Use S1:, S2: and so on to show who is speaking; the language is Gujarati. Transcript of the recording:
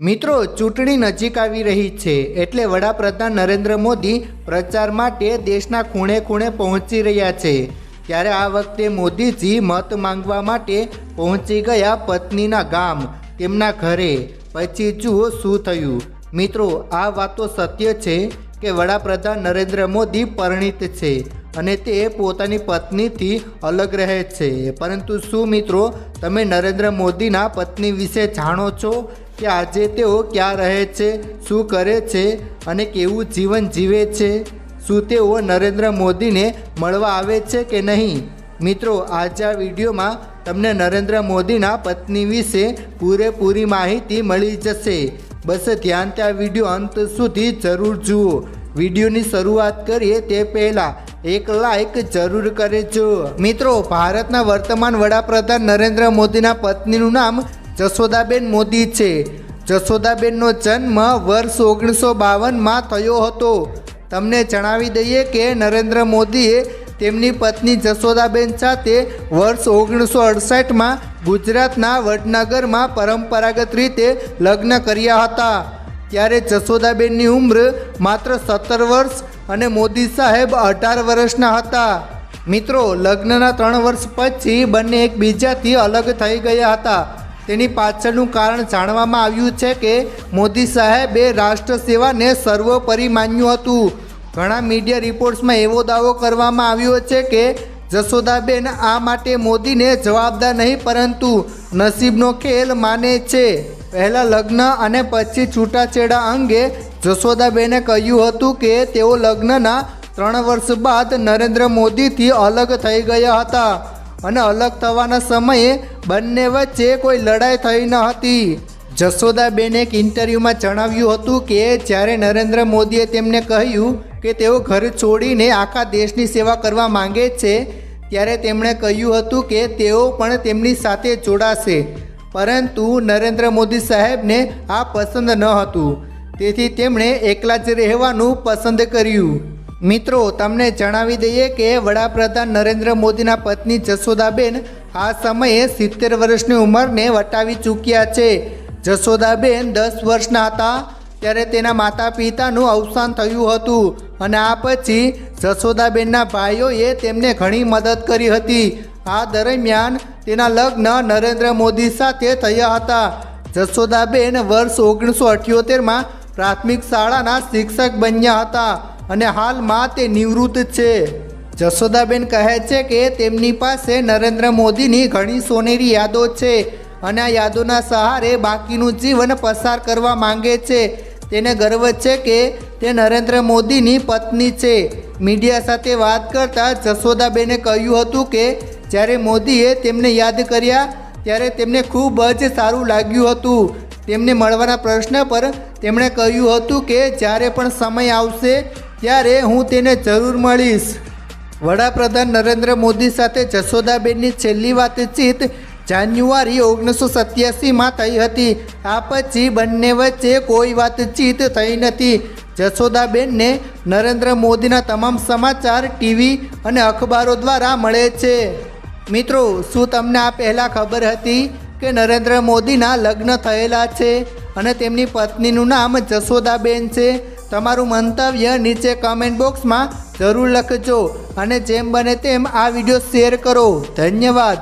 S1: મિત્રો, ચૂંટણી નજીક આવી રહી છે એટલે વડાપ્રધાન નરેન્દ્ર મોદી પ્રચાર માટે દેશના ખૂણે ખૂણે પહોંચી રહ્યા છે. ત્યારે આ વખતે મોદીજી મત માંગવા માટે પહોંચી ગયા પત્નીના ગામ, તેમના ઘરે. પછી જુઓ શું થયું. મિત્રો, આ વાતો સત્ય છે કે વડાપ્રધાન નરેન્દ્ર મોદી પરિણીત છે અને તે પોતાની પત્નીથી અલગ રહે છે. પરંતુ શું મિત્રો, તમે નરેન્દ્ર મોદીના પત્ની વિશે જાણો છો? કે આજે તેઓ ક્યાં રહે છે, શું કરે છે અને કેવું જીવન જીવે છે? શું તેઓ નરેન્દ્ર મોદીને મળવા આવે છે કે નહીં? મિત્રો, આજે આ વિડીયોમાં તમને નરેન્દ્ર મોદીના પત્ની વિશે પૂરેપૂરી માહિતી મળી જશે. બસ ધ્યાનથી આ વીડિયો અંત સુધી જરૂર જુઓ. વિડીયોની શરૂઆત કરીએ તે પહેલાં એક લાઇક જરૂર કરજો. મિત્રો, ભારતના વર્તમાન વડાપ્રધાન નરેન્દ્ર મોદીના પત્નીનું નામ જશોદાબેન મોદી છે. જશોદાબેનનો જન્મ વર્ષ ઓગણીસો બાવનમાં થયો હતો. તમને જણાવી દઈએ કે નરેન્દ્ર મોદીએ તેમની પત્ની જશોદાબેન સાથે વર્ષ ઓગણીસો અડસઠમાં ગુજરાતના વડનગરમાં પરંપરાગત રીતે લગ્ન કર્યા હતા. ત્યારે જશોદાબેનની ઉંમર માત્ર સત્તર વર્ષ અને મોદી સાહેબ અઢાર વર્ષના હતા. મિત્રો, લગ્નના ત્રણ વર્ષ પછી બંને એકબીજાથી અલગ થઈ ગયા હતા. તેની પાછળનું કારણ જાણવામાં આવ્યું છે કે મોદી સાહેબે રાષ્ટ્ર સેવાને સર્વોપરી માન્યું હતું. ઘણા મીડિયા રિપોર્ટ્સમાં એવો દાવો કરવામાં આવ્યો છે કે જશોદાબેન આ માટે મોદીને જવાબદાર નહીં પરંતુ નસીબનો ખેલ માને છે. પહેલાં લગ્ન અને પછી છૂટાછેડા અંગે જશોદાબેને કહ્યું હતું કે તેઓ લગ્નના ત્રણ વર્ષ બાદ નરેન્દ્ર મોદીથી અલગ થઈ ગયા હતા. અને અલગ થવાના સમયે બંને વચ્ચે કોઈ લડાઈ થઈ ન હતી. જશોદાબેને એક ઇન્ટરવ્યૂમાં જણાવ્યું હતું કે જ્યારે નરેન્દ્ર મોદીએ તેમને કહ્યું કે તેઓ ઘર છોડીને આખા દેશની સેવા કરવા માંગે છે, ત્યારે તેમણે કહ્યું હતું કે તેઓ પણ તેમની સાથે જોડાશે. પરંતુ નરેન્દ્ર મોદી સાહેબને આ પસંદ ન હતું. તેથી તેમણે એકલા જ રહેવાનું પસંદ કર્યું. મિત્રો, તમને જણાવી દઈએ કે વડાપ્રધાન નરેન્દ્ર મોદીના પત્ની જશોદાબેન આ સમયે સિત્તેર વર્ષની ઉંમરને વટાવી ચૂક્યા છે. જશોદાબેન દસ વર્ષના હતા ત્યારે તેના માતા પિતાનું અવસાન થયું હતું અને આ પછી જશોદાબેનના ભાઈઓએ તેમને ઘણી મદદ કરી હતી. આ દરમિયાન તેના લગ્ન નરેન્દ્ર મોદી સાથે થયા હતા. જશોદાબેન વર્ષ ઓગણીસો અઠ્યોતેરમાં પ્રાથમિક શાળાના શિક્ષક બન્યા હતા. અને હાલમાં તે નિવૃત્ત છે. જશોદાબેન કહે છે કે તેમની પાસે નરેન્દ્ર મોદીની ઘણી સોનેરી યાદો છે અને આ યાદોના સહારે બાકીનું જીવન પસાર કરવા માંગે છે. તેને ગર્વ છે કે તે નરેન્દ્ર મોદીની પત્ની છે. મીડિયા સાથે વાત કરતા જશોદાબેને કહ્યું હતું કે જ્યારે મોદીએ તેમને યાદ કર્યા ત્યારે તેમને ખૂબ જ સારું લાગ્યું હતું. તેમને મળવાના પ્રશ્ન પર તેમણે કહ્યું હતું કે જ્યારે પણ સમય આવશે ત્યારે હું તેને જરૂર મળીશ. વડાપ્રધાન નરેન્દ્ર મોદી સાથે જશોદાબેનની છેલ્લી વાતચીત જાન્યુઆરી ઓગણીસો સત્યાસીમાં થઈ હતી. આ પછી બંને વચ્ચે કોઈ વાતચીત થઈ નથી. જશોદાબેનને નરેન્દ્ર મોદીના તમામ સમાચાર, ટીવી અને અખબારો દ્વારા મળે છે. મિત્રો, શું તમને આ પહેલાં ખબર હતી કે નરેન્દ્ર મોદીના લગ્ન થયેલા છે અને તેમની પત્નીનું નામ જશોદાબેન છે? તમારું મંતવ્ય નીચે કમેન્ટ બોક્સમાં જરૂર લખજો અને જેમ બને તેમ આ વીડિયો શેર કરો. ધન્યવાદ.